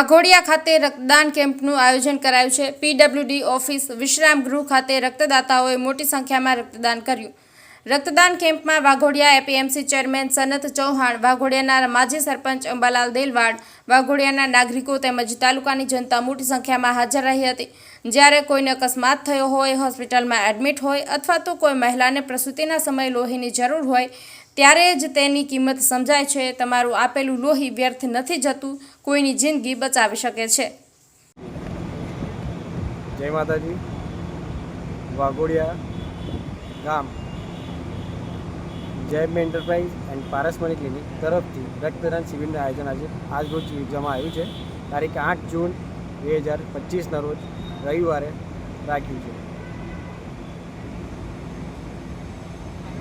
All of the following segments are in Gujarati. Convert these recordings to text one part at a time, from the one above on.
વાઘોડિયા ખાતે રક્તદાન કેમ્પનું આયોજન કરાયું છે. પીડબ્લ્યુડી ઓફિસ વિશ્રામ ગૃહ ખાતે રક્તદાતાઓએ મોટી સંખ્યામાં રક્તદાન કર્યું. રક્તદાન કેમ્પમાં વાઘોડિયા એપીએમસી ચેરમેન સનત ચૌહાણ, વાઘોડિયાના માજી સરપંચ અંબાલાલ દેલવાડ, વાઘોડિયાના નાગરિકો તેમજ તાલુકાની જનતા મોટી સંખ્યામાં હાજર રહી હતી. જ્યારે કોઈને અકસ્માત થયો હોય, હોસ્પિટલમાં એડમિટ હોય અથવા તો કોઈ મહિલાને પ્રસૂતિના સમયે લોહીની જરૂર હોય, ત્યારે જ તેની કિંમત સમજાય છે. તમારું આપેલું લોહી વ્યર્થ નથી જતું, કોઈની જિંદગી બચાવી શકે છે. જય માતાજી. વાઘોડિયા ગામ. જયબ એન્ટરપ્રાઇઝ એન્ડ પારસમણી ક્લિનિક તરફથી રક્તદાન શિબિરનું આયોજન આજે આજરોજ યોજવામાં આવ્યું છે. તારીખ આઠ જૂન બે હજાર પચીસના રોજ રવિવારે રાખ્યું છે.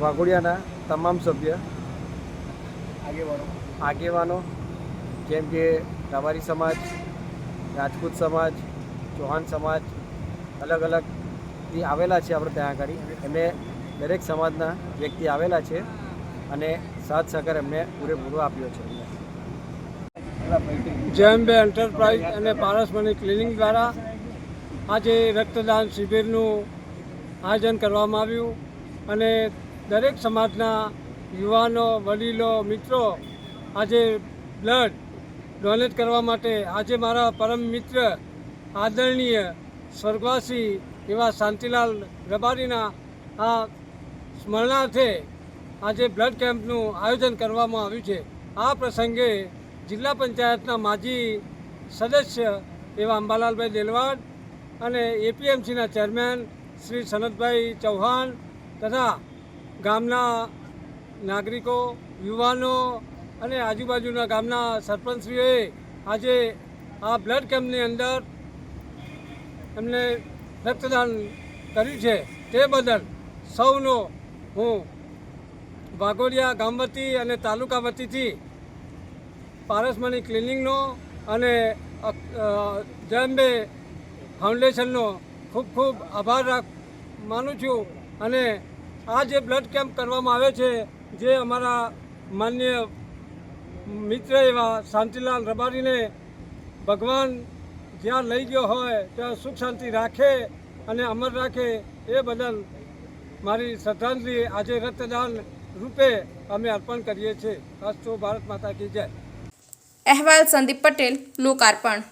વાઘોડિયાના તમામ સભ્ય આગેવાનો. આગેવાનો જેમ કે રબારી સમાજ રાજપૂત સમાજ ચૌહાણ સમાજ અલગ અલગથી આવેલા છે આપણે ત્યાં આગળ એમને દરેક સમાજના વ્યક્તિ આવેલા છે. અને સાથ સહકાર એમને પૂરેપૂરો આપ્યો છે. જેએમબે એન્ટરપ્રાઇઝ અને પારસમણી ક્લિનિક દ્વારા આજે રક્તદાન શિબિરનું આયોજન કરવામાં આવ્યું અને દરેક સમાજના યુવાનો, વડીલો, મિત્રો આજે બ્લડ ડોનેટ કરવા માટે આજે મારા પરમ મિત્ર, આદરણીય, સ્વર્ગવાસી એવા શાંતિલાલ રબારીના આ સ્મરણાર્થે આજે બ્લડ કેમ્પનું આયોજન કરવામાં આવ્યું છે. આ પ્રસંગે જિલ્લા પંચાયતના માજી સદસ્ય એવા અંબાલાલભાઈ દેલવાડ અને એપીએમસીના ચેરમેન શ્રી સનતભાઈ ચૌહાણ તથા ગામના નાગરિકો, યુવાનો અને આજુબાજુના ગામના સરપંચશ્રીઓએ આજે આ બ્લડ કેમ્પની અંદર એમને રક્તદાન કર્યું છે. તે બદલ સૌનો હું વાઘોડિયા ગામ વતી અને તાલુકા વતીથી પારસમણી ક્લિનિંગનો અને જયંબે ફાઉન્ડેશનનો ખૂબ ખૂબ આભાર રાખ, માનું છું અને આ જે બ્લડ કેમ્પ કરવામાં આવે છે, જે અમારા માન્ય મિત્ર એવા શાંતિલાલ રબારીને ભગવાન જ્યાં લઈ ગયો હોય, ત્યાં સુખ શાંતિ રાખે અને અમર રાખે એ બદલ મારી શ્રદ્ધાંજલિ. આજે રક્તદાન રૂપે અમે અર્પણ કરીએ છીએ. અસ્તુ ભારત માતા કી જય. અહેવાલ સંદીપ પટેલ લોકાર્પણ.